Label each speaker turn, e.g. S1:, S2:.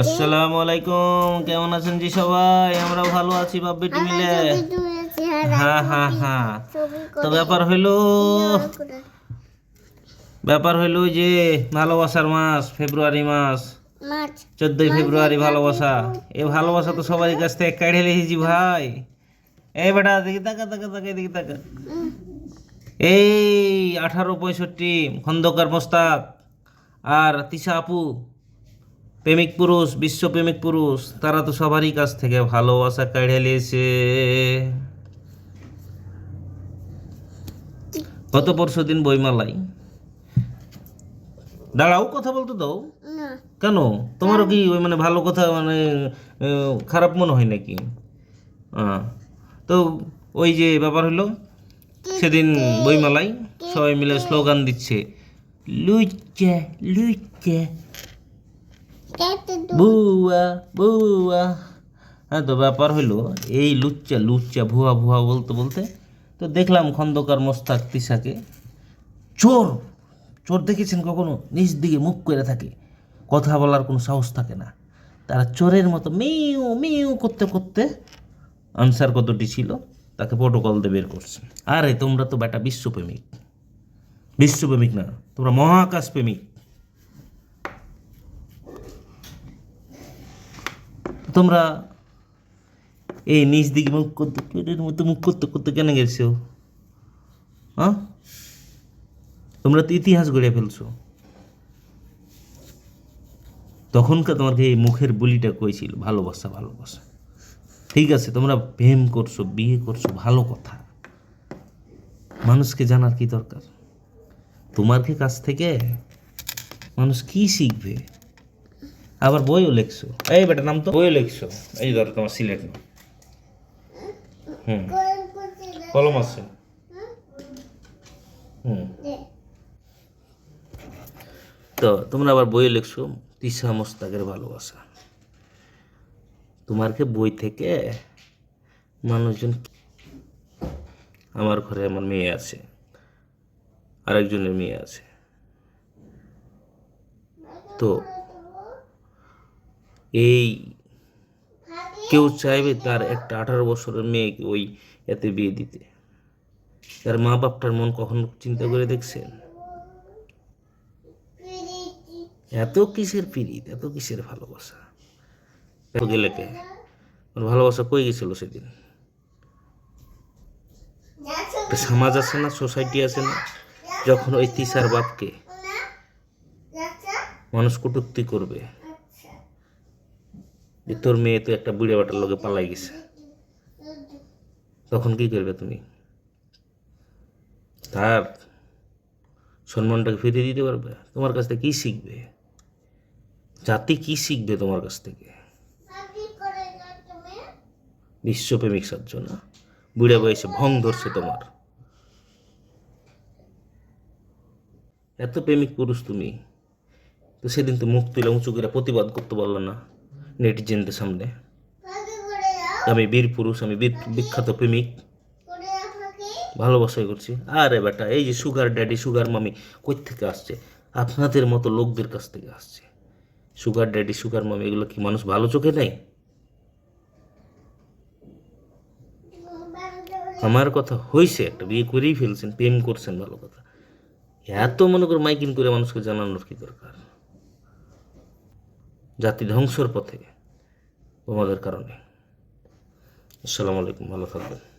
S1: আসসালামু আলাইকুম। কেমন আছেন জি সবাই? আমরা ভালো আছি বাপ বেটি মিলে। হ্যাঁ হ্যাঁ হ্যাঁ তো ব্যাপার হইল ব্যাপার হইল যে ভালোবাসার মাস ফেব্রুয়ারি মাস। চোদ্দই ফেব্রুয়ারি ভালোবাসা। এ ভালোবাসা তো সবারই কাছ থেকে কাঢ়ে লিখেছি ভাই। এই বেটা দেখি তাকা তাকা তাকা দেখি তাকা। এই আঠারো পঁয়ষট্টি খন্দকার মোস্তাক আর তিশা আপু। প্রেমিক পুরুষ বিশ্ব প্রেমিক পুরুষ তারা তো সবারই কাছ থেকে ভালোবাসা কাঢ়ে লিয়েছে গত পরশু দিন বইমালাই দাঁড়াও কথা বলতে দাও। কেন? তোমারও কি ওই মানে ভালো কথা মানে খারাপ মনে হয় নাকি? আহ, তো ওই যে ব্যাপার হলো সেদিন বইমেলায় সবাই মিলে স্লোগান দিচ্ছে লুচ্চা লুচ্চা বুয়া বুয়া। হ্যাঁ তো ব্যাপার হলো এই লুচ্চা লুচ্চা, ভুয়া ভুয়া বলতে বলতে, তো দেখলাম খন্দকার মোস্তাক তিসাকে চোর চোর দেখেছেন কখনো? নিজ দিকে মুখ করে থাকে। কথা বলার কোনো সাহস থাকে না। তারা চোরের মতো মিউ মিউ করতে করতে আনসার কতটি ছিল? তাকে প্রোটোকল দিয়ে বের করছে। আরে, তোমরা তো বেটা বিশ্বপ্রেমিক। বিশ্বপ্রেমিক না, তোমরা মহাকাশ প্রেমিক তোমরা এই নিজ দিকে মুখ করতে চোরের মতো মুখ করতে করতে কেন গেছো? হ্যাঁ? তোমরা তো ইতিহাস গড়ে ফেলছো। তখনকার তোমার এই মুখের বলিটা কইছিল, ভালোবাসা ভালোবাসা। ঠিক আছে, তোমরা প্রেম করছ, বিয়ে করছ, ভালো কথা। মানুষকে জানার কি দরকার? তোমার কাছ থেকে মানুষ কি শিখবে? আবার বইও লেখছো? এই বেটা, নাম তো? বইও লেখছো। এই ধরো তোমার সিলেট হুম। কলম আছে। হুম। তো তোমরা আবার বইয়ে লিখছো। তিসা মোস্তাকের ভালোবাসা। তোমারকে বই থেকে মানুষজন আমার ঘরে আমার মেয়ে আছে। আরেকজনের মেয়ে আছে। তো এই কেউ চাইবে তার একটা আঠারো বছরের মেয়েকে ওই এতে বিয়ে দিতে। তার মা বাপটার মন কখন চিন্তা করে দেখছেন? এত কিসের পিরিত, এত কিসের ভালোবাসা? এত গেলে কে? ওর ভালোবাসা কই গেছিল সেদিন? সমাজ আছে না, সোসাইটি আছে না, যখন ওই তিসার বাপকে মানুষ কটূক্তি করবে যে তোর মেয়ে তো একটা বুড়ে বাটার লোকে পালাই গেছে। তখন কি করবে তুমি? তার সম্মানটাকে ফিরিয়ে দিতে পারবে? তোমার কাছ থেকে কী শিখবে? জাতি কি শিখবে তোমার কাছ থেকে? বিশ্বপ্রেমিক না বুড়ে বয়সে ভং ধরছে তোমার। এত প্রেমিক পুরুষ তুমি। তো সেদিন তো মুখ তুলে উঁচু করে প্রতিবাদ করতে পারল না। নেটিজেনদের সামনে। আমি বীর পুরুষ, আমি বীর বিখ্যাত প্রেমিক। ভালোবাসাই করছি। আরে বেটা, এই যে সুগার ড্যাডি, সুগার মামি কই থেকে আসছে? আপনাদের মতো লোকদের কাছ থেকে আসছে। সুগার ড্যাডি, সুগার মামি, এগুলো কি মানুষ ভালো চোখে নেই আমার কথা হয়েছে একটা, বিয়ে করেই ফেলছেন, প্রেম করছেন, ভালো কথা। এত মনে করে মাইকিং করে মানুষকে জানানোর কি দরকার? জাতি ধ্বংসর পথে। তোমাদের কারণে। আসসালামু আলাইকুম ভালো থাকবেন।